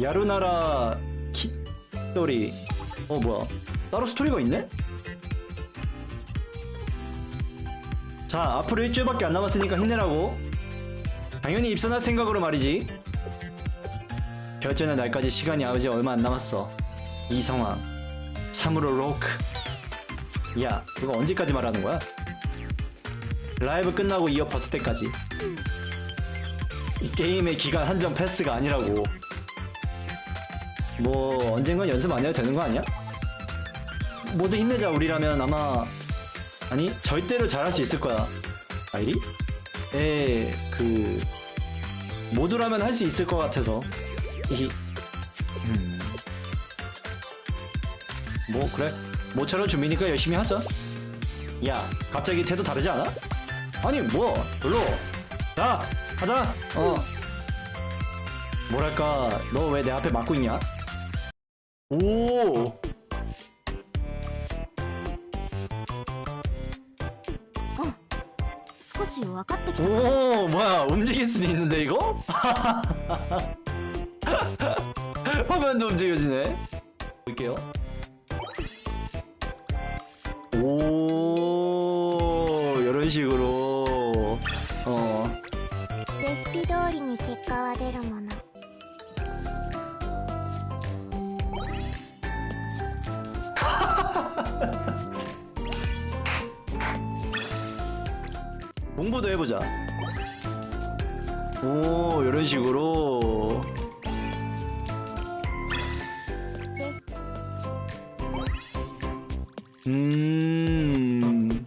야루나라 키 스토리. 어 뭐야? 따로 스토리가 있네? 자 앞으로 일주일밖에 안 남았으니까 힘내라고. 당연히 입선할 생각으로 말이지. 결전의 날까지 시간이 아직 얼마 안 남았어. 이 상황. 참으로 로크. 야 이거 언제까지 말하는 거야? 라이브 끝나고 이어 벗을 때까지. 이 게임의 기간 한정 패스가 아니라고 뭐 언젠간 연습 안 해도 되는 거 아니야? 모두 힘내자 우리라면. 아마 아니 절대로 잘할 수 있을 거야. 아이리? 에그 모두라면 할 수 있을 것 같아서. 이 음. 뭐 그래. 모처럼 준비니까 열심히 하자. 야 갑자기 태도 다르지 않아? 아니 뭐 별로. 자 하자. 어. 뭐랄까 너 왜 내 앞에 막고 있냐 오 少し分かってきた 오 뭐야 움직일 수도 있는데 이거? 화면도 움직여지네 볼게요 오 이런 식으로 어 レシピ通りに結果は出るもの 공부도 해보자. 오 이런 식으로. 음.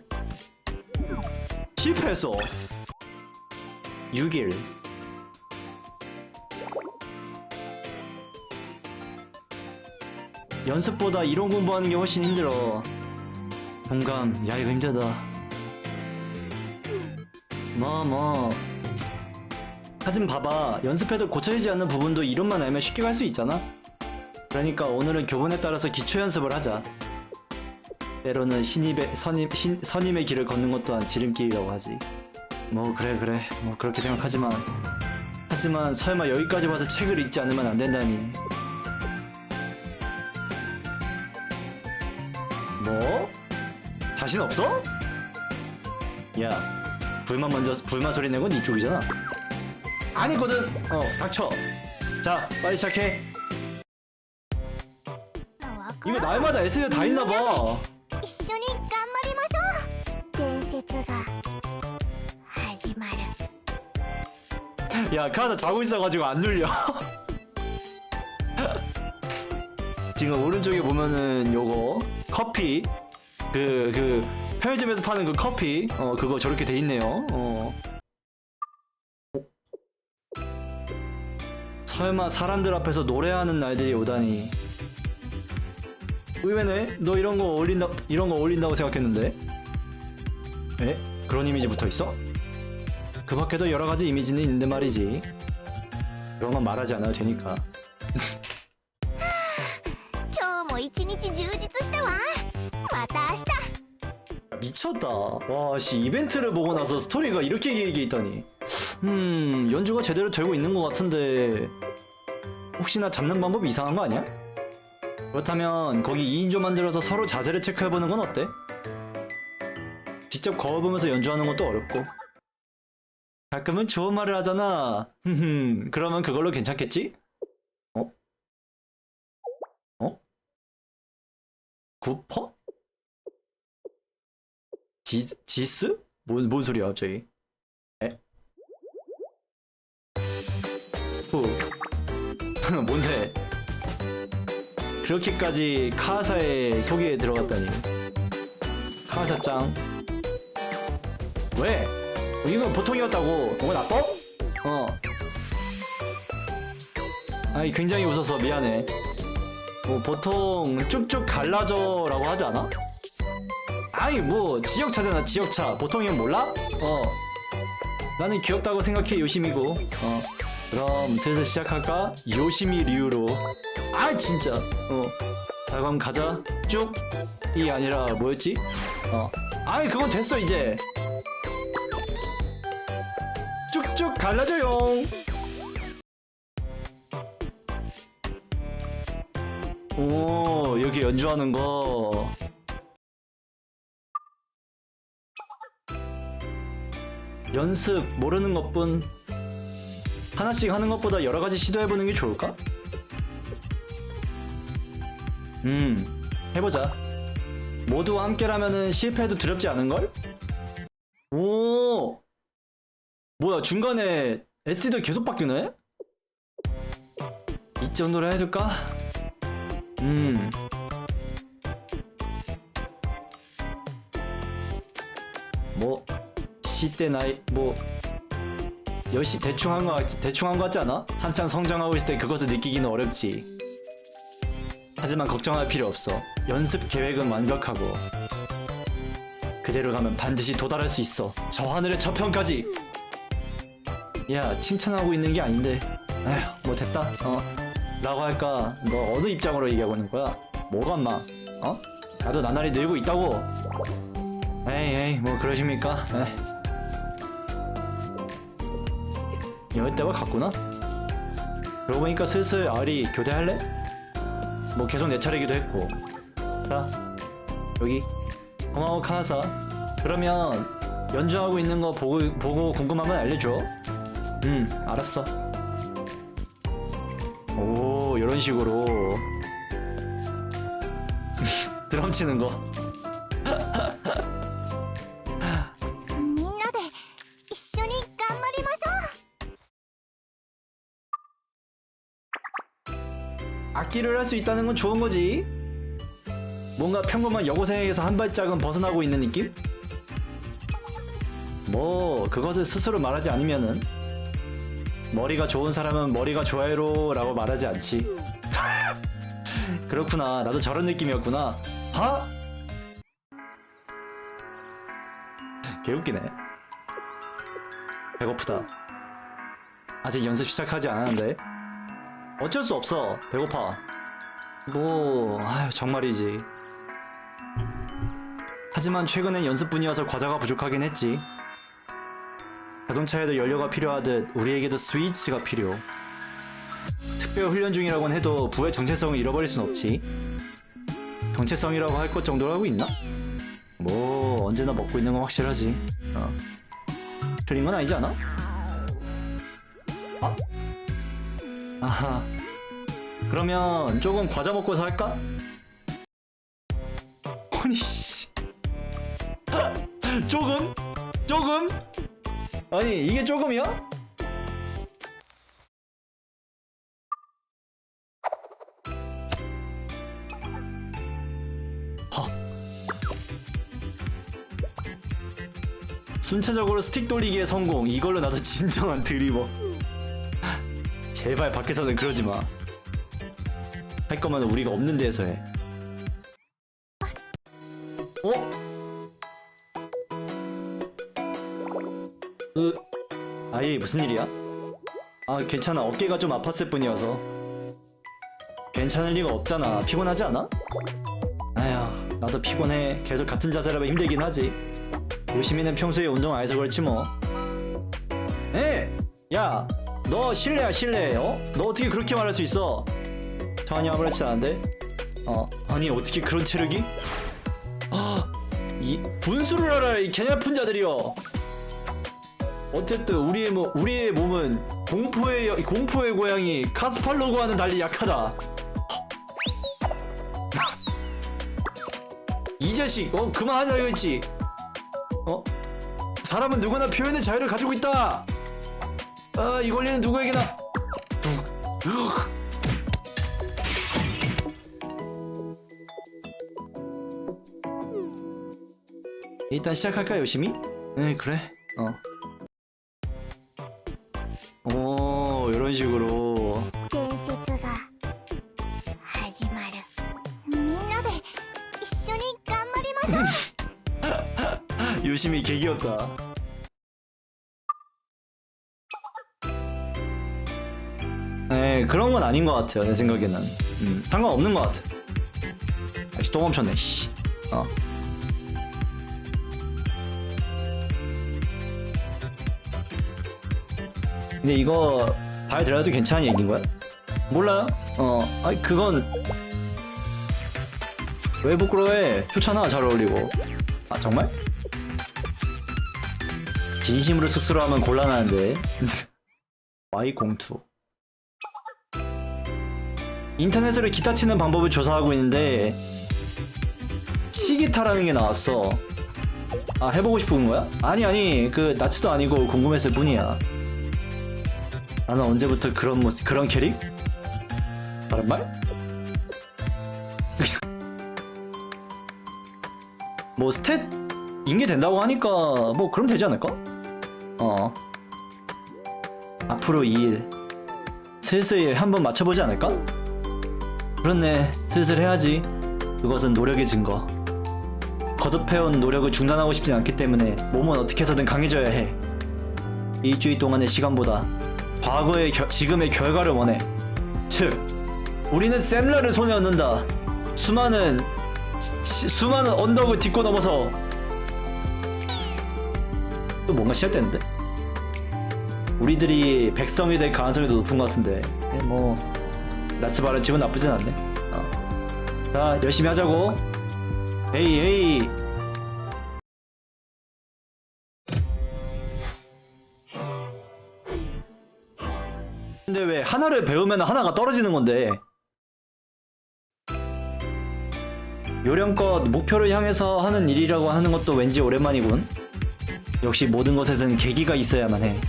실패했어. 6일. 연습보다 이론 공부하는 게 훨씬 힘들어. 공감. 야 이거 힘들다 뭐 뭐 하지만 봐봐 연습해도 고쳐지지 않는 부분도 이론만 알면 쉽게 갈수 있잖아 그러니까 오늘은 교본에 따라서 기초 연습을 하자 때로는 신입의 선임 신, 선임의 길을 걷는 것 또한 지름길이라고 하지. 뭐 그래 그래 뭐 그렇게 생각하지만 하지만 설마 여기까지 와서 책을 읽지 않으면 안 된다니. 뭐? 자신 없어? 야 불만 먼저 불만 소리 내건 이쪽이잖아. 아니거든. 어 닥쳐. 자 빨리 시작해. た 이거 날마다 S가 다 있나 봐. 一緒に頑張りましょう伝説が始まる 야, 카나 자고 있어가지고 안 눌려. 지금 오른쪽에 보면은 요거 커피 그 그 편의점에서 파는 그 커피 어 그거 저렇게 돼 있네요. 어. 설마 사람들 앞에서 노래하는 날들이 오다니. 의외네. 너 이런 거 어울린다 이런 거 어울린다고 생각했는데. 에? 그런 이미지 붙어 있어? 그 밖에도 여러 가지 이미지는 있는데 말이지. 그런 건 말하지 않아도 되니까. 今日も一日充実したわまた明日 미쳤다. 와, 씨, 이벤트를 보고 나서 스토리가 이렇게 길게 있다니. 음, 연주가 제대로 되고 있는 것 같은데. 혹시나 잡는 방법이 이상한 거 아니야? 그렇다면 거기 2인조 만들어서 서로 자세를 체크해보는 건 어때? 직접 거울 보면서 연주하는 것도 어렵고. 가끔은 좋은 말을 하잖아. 흠흠, 그러면 그걸로 괜찮겠지? 어? 어? 구퍼? 지, 지스? 뭔, 뭔 소리야, 갑자기? 에? 후. 뭔데? 그렇게까지 카사의 소개에 들어갔다니. 카사 짱. 왜? 이건 보통이었다고. 뭐 나빠? 어. 아니, 굉장히 웃어서 미안해. 뭐, 보통 쭉쭉 갈라져라고 하지 않아? 아니 뭐 지역차잖아 지역차. 보통이면 몰라? 어. 나는 귀엽다고 생각해 요심이고. 어. 그럼 슬슬 시작할까? 요심이 류로. 아 진짜. 어자 그럼 가자. 쭉이 아니라 뭐였지? 어. 아니 그건 됐어 이제. 쭉쭉 갈라져요. 오 여기 연주하는 거 연습 모르는 것뿐 하나씩 하는 것보다 여러 가지 시도해보는 게 좋을까? 음 해보자 모두 함께라면은 실패해도 두렵지 않은걸? 오 뭐야 중간에 SD도 계속 바뀌네? 이 정도로 해둘까? 음 뭐, 시대 나이, 뭐, 열시 대충 한 거 대충 한 거 같지 않아? 한창 성장하고 있을 때 그것을 느끼기는 어렵지. 하지만 걱정할 필요 없어. 연습 계획은 완벽하고. 그대로 가면 반드시 도달할 수 있어. 저 하늘의 저편까지! 야, 칭찬하고 있는 게 아닌데. 에휴, 뭐 됐다. 어. 라고 할까? 너 어느 입장으로 얘기하고 있는 거야? 뭐가 마? 어? 나도 나날이 늘고 있다고. 에이, 에이, 뭐 그러십니까? 에이. 열대가 갔구나? 그러고 보니까 슬슬 아리 교대할래? 뭐 계속 내 차례기도 했고. 자 여기. 고마워 카나사. 그러면 연주하고 있는 거 보고, 보고 궁금하면 알려줘. 응 알았어. 오 이런 식으로. 드럼 치는 거 악기를 할수 있다는 건 좋은 거지. 뭔가 평범한 여고생에게서 한 발짝은 벗어나고 있는 느낌? 뭐 그것을 스스로 말하지 않으면은 머리가 좋은 사람은 머리가 좋아요로 라고 말하지 않지. 그렇구나. 나도 저런 느낌이었구나. 하? 개웃기네. 배고프다. 아직 연습 시작하지 않았는데. 어쩔 수 없어. 배고파. 뭐, 아유, 정말이지. 하지만 최근엔 연습분이어서 과자가 부족하긴 했지. 자동차에도 연료가 필요하듯 우리에게도 스위치가 필요. 특별 훈련 중이라곤 해도 부의 정체성을 잃어버릴 순 없지. 정체성이라고 할 것 정도로 하고 있나? 뭐 언제나 먹고 있는 건 확실하지. 어. 틀린 건 아니지 않아? 아, 아하. 그러면 조금 과자 먹고 살까? 아니 씨. 조금? 조금? 아니 이게 조금이야? 하. 순차적으로 스틱 돌리기에 성공. 이걸로 나도 진정한 드리버. 제발 밖에서는 그러지 마. 할 거면 우리가 없는 데에서 해. 어? 으, 아예 무슨 일이야? 아 괜찮아 어깨가 좀 아팠을 뿐이어서 괜찮을 리가 없잖아 피곤하지 않아? 아휴 나도 피곤해 계속 같은 자세라면 힘들긴 하지 요시미는 평소에 운동 안 해서 그렇지 뭐 에! 야! 너 실례야 실례 어? 너 어떻게 그렇게 말할 수 있어 전혀 아무렇지 않은데 어 아니 어떻게 그런 체력이? 아, 이 분수를 알아 이 개냐푼 자들이여 어쨌든 우리의 뭐 우리의 몸은 공포의 여- 공포의 고양이 카스팔로그와는 달리 약하다. 이 자식, 어 그만하자 이거지. 어? 사람은 누구나 표현의 자유를 가지고 있다. 아, 이 권리는 누구에게나. 두. 으악. 일단 시작할까 요심히? 응 그래. 어. 오 이런 식으로 伝説が始まるみんなで一緒に頑張りましょう 요심히 개기였다 네 그런 건 아닌 것 같아요 내 생각에는 음, 상관없는 것 같아 아이씨 또 멈췄네 씨 어. 근데 이거 발 들어도 괜찮은 얘기인 거야? 몰라요? 어 아니 그건 왜 부끄러워해? 좋잖아 잘 어울리고 아 정말? 진심으로 쑥스러워하면 곤란한데 Y02 인터넷으로 기타 치는 방법을 조사하고 있는데 시기타라는 게 나왔어 아 해보고 싶은 거야? 아니 아니 그 나치도 아니고 궁금했을 뿐이야 나는 언제부터 그런 모습 그런 캐릭? 다른 말? 뭐 스탯 인계된다고 하니까 뭐 그럼 되지 않을까? 어 앞으로 2일 슬슬 한번 맞춰보지 않을까? 그렇네 슬슬 해야지 그것은 노력의 증거 거듭해온 노력을 중단하고 싶진 않기 때문에 몸은 어떻게 해서든 강해져야 해 일주일 동안의 시간보다 과거의 겨- 지금의 결과를 원해. 즉 우리는 샘러를 손에 얻는다. 수많은 시- 수많은 언덕을 딛고 넘어서 또 뭔가 시작되는데? 우리들이 백성이 될 가능성이 더 높은 것 같은데. 예, 뭐 나치바를 지금 나쁘진 않네. 어. 자 열심히 하자고. 에이 에이 하나를 배우면 하나가 떨어지는 건데 요령껏 목표를 향해서 하는 일이라고 하는 것도 왠지 오랜만이군. 역시 모든 것에는 계기가 있어야만 해.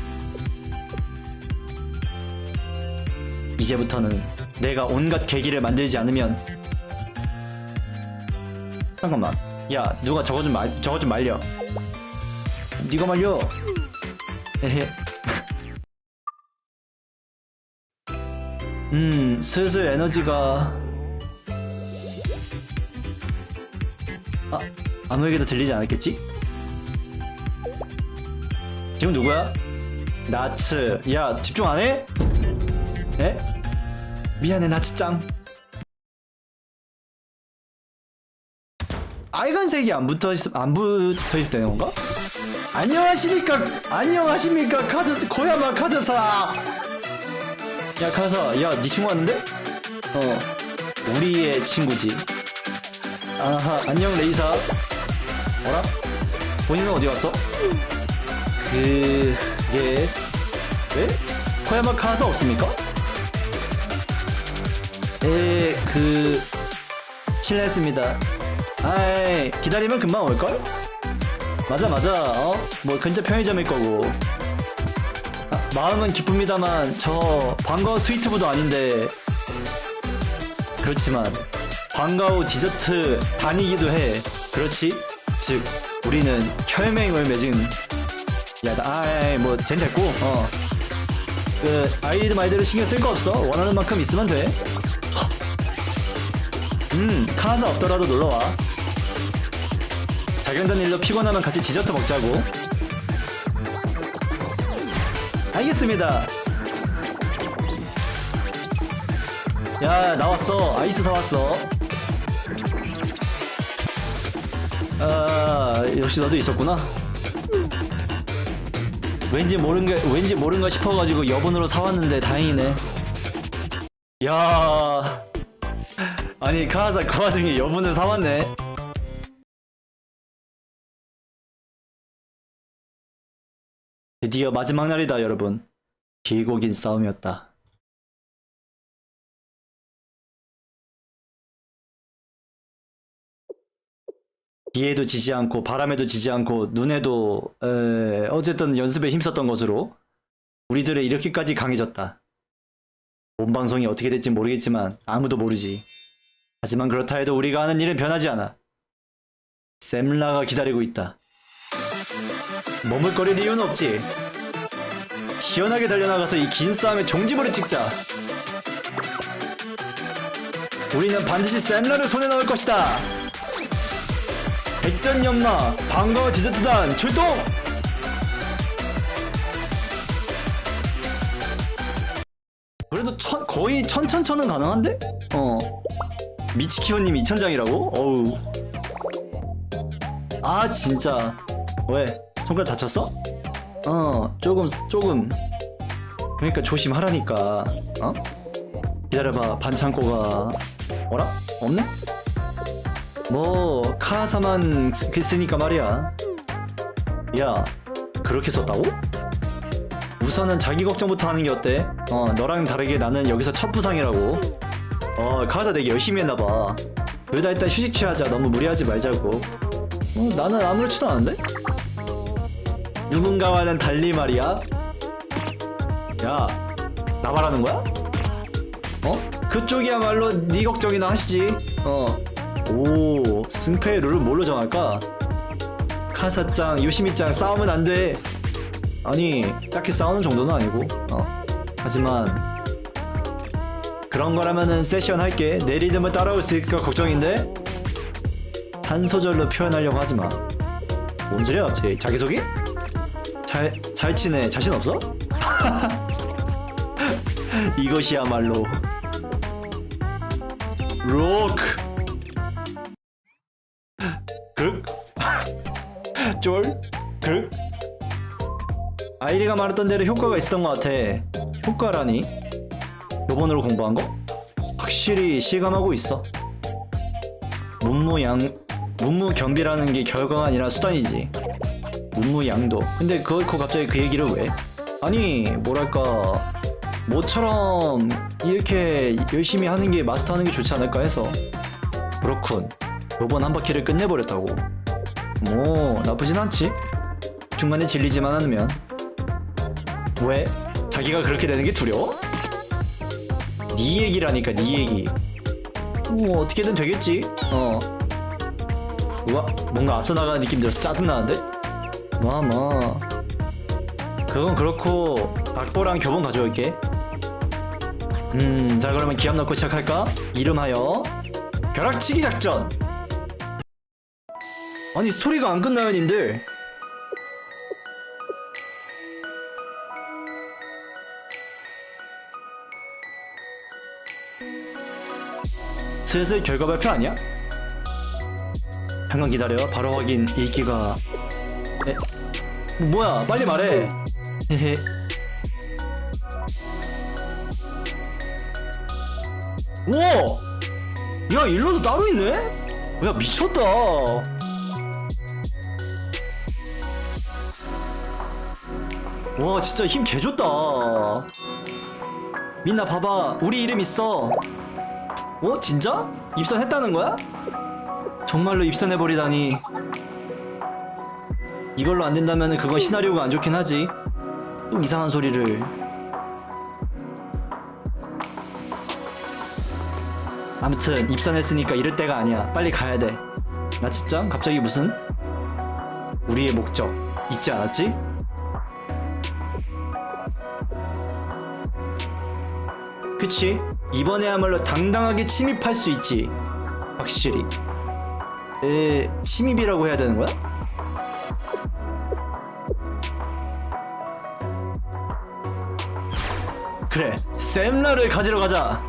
이제부터는 내가 온갖 계기를 만들지 않으면 잠깐만. 야, 누가 저거 좀 말, 저거 좀 말려. 네가 말려. 헤헤. 음, 슬슬 에너지가 아, 아무에게도 들리지 않았겠지? 지금 누구야? 나츠. 야, 집중 안 해? 에? 미안해, 나츠짱. 빨간색이 안 붙어 있, 안 붙어 있 되는 건가? 안녕하십니까? 안녕하십니까? 카즈스, 고야마 카즈사! 야, 카사, 야, 니 친구 왔는데? 어, 우리의 친구지. 아하 안녕 레이사 뭐라? 본인은 어디 갔어? 그게 왜? 코야마 카사 없습니까? 에그 실례했습니다 아이 기다리면 금방 올걸? 맞아 맞아 어 뭐 근처 편의점일 거고 아, 마음은 기쁩니다만 저 반가워 스위트부도 아닌데 그렇지만 방과후 디저트 다니기도 해. 그렇지? 즉 우리는 혈맹을 맺은 야다 아이 뭐쟨 됐고 어. 그 아이들 말대로 신경 쓸 거 없어. 원하는 만큼 있으면 돼. 음 카사 없더라도 놀러 와. 자경단 일로 피곤하면 같이 디저트 먹자고. 알겠습니다. 야 나왔어. 아이스 사왔어. 아 역시 너도 있었구나. 왠지 모른가 왠지 모른가 싶어가지고 여분으로 사왔는데 다행이네. 야. 아니 카하사 그 와중에 여분을 사왔네 드디어 마지막 날이다 여러분 길고 긴 싸움이었다 비에도 지지 않고 바람에도 지지 않고 눈에도 에, 어쨌든 연습에 힘썼던 것으로 우리들의 이렇게까지 강해졌다. 본 방송이 어떻게 될지 모르겠지만 아무도 모르지. 하지만 그렇다 해도 우리가 하는 일은 변하지 않아. 샘라가 기다리고 있다. 머물거릴 이유는 없지. 시원하게 달려나가서 이 긴 싸움의 종지부를 찍자. 우리는 반드시 샘라를 손에 넣을 것이다. 백전 연마 반가워 디저트단 출동! 그래도 천, 거의 천천천은 가능한데? 어 미치키오님 2천장이라고? 어우 아 진짜 왜? 손가락 다쳤어? 어 조금 조금 그러니까 조심하라니까 어? 기다려봐 반창고가 뭐라? 없네? 뭐 카사만 쓰- 그 쓰니까 말이야 야 그렇게 썼다고? 우선은 자기 걱정부터 하는 게 어때? 어 너랑 다르게 나는 여기서 첫 부상이라고 어 카사 되게 열심히 했나봐 둘 다 일단 휴식 취하자 너무 무리하지 말자고 어 나는 아무렇지도 않은데? 누군가와는 달리 말이야. 야 나 말하는 거야? 어? 그쪽이야말로 네 걱정이나 하시지. 어. 오 승패의 룰을 뭘로 정할까? 카사짱 요시미짱 싸우면 안 돼. 아니 딱히 싸우는 정도는 아니고. 어. 하지만 그런 거라면은 세션 할게. 내 리듬을 따라올 수 있을까 걱정인데? 한 소절로 표현하려고 하지 마. 뭔 소리야 갑자기? 자기소개? 잘, 잘 치네 자신 없어? 이것이야말로 로크 극 쫄? 극 아이리가 말했던 대로 효과가 있었던 것 같아 효과라니? 요번으로 공부한 거? 확실히 실감하고 있어 문무양 문무경비라는 게 결과가 아니라 수단이지 문무양도. 근데 그거 그 갑자기 그 얘기를 왜? 아니 뭐랄까 모처럼 이렇게 열심히 하는 게 마스터하는 게 좋지 않을까 해서. 그렇군. 요번 한 바퀴를 끝내버렸다고. 뭐 나쁘진 않지. 중간에 질리지만 않으면. 왜? 자기가 그렇게 되는 게 두려워? 네 얘기라니까 네 얘기. 뭐 어떻게든 되겠지. 어. 우와 뭔가 앞서 나가는 느낌 들어서 짜증나는데? 뭐 뭐. 그건 그렇고 악보랑 교본 가져올게. 음 자 그러면 기합 넣고 시작할까? 이름하여 벼락치기 작전. 아니 스토리가 안 끝나요 님들? 슬슬 결과 발표 아니야? 잠깐 기다려. 바로 확인. 읽기가. 에? 뭐, 뭐야 빨리 말해 헤헤 오! 야 일로도 따로 있네? 야 미쳤다 와 진짜 힘 개좋다 민나 봐봐 우리 이름 있어 어 진짜? 입선했다는 거야? 정말로 입선해버리다니 이걸로 안 된다면 그건 시나리오가 안 좋긴 하지. 또 이상한 소리를. 아무튼 입선했으니까 이럴 때가 아니야. 빨리 가야 돼 나 진짜? 갑자기 무슨? 우리의 목적. 잊지 않았지? 그치? 이번에야말로 당당하게 침입할 수 있지. 확실히. 에 침입이라고 해야 되는 거야? 샘라를 가지러 가자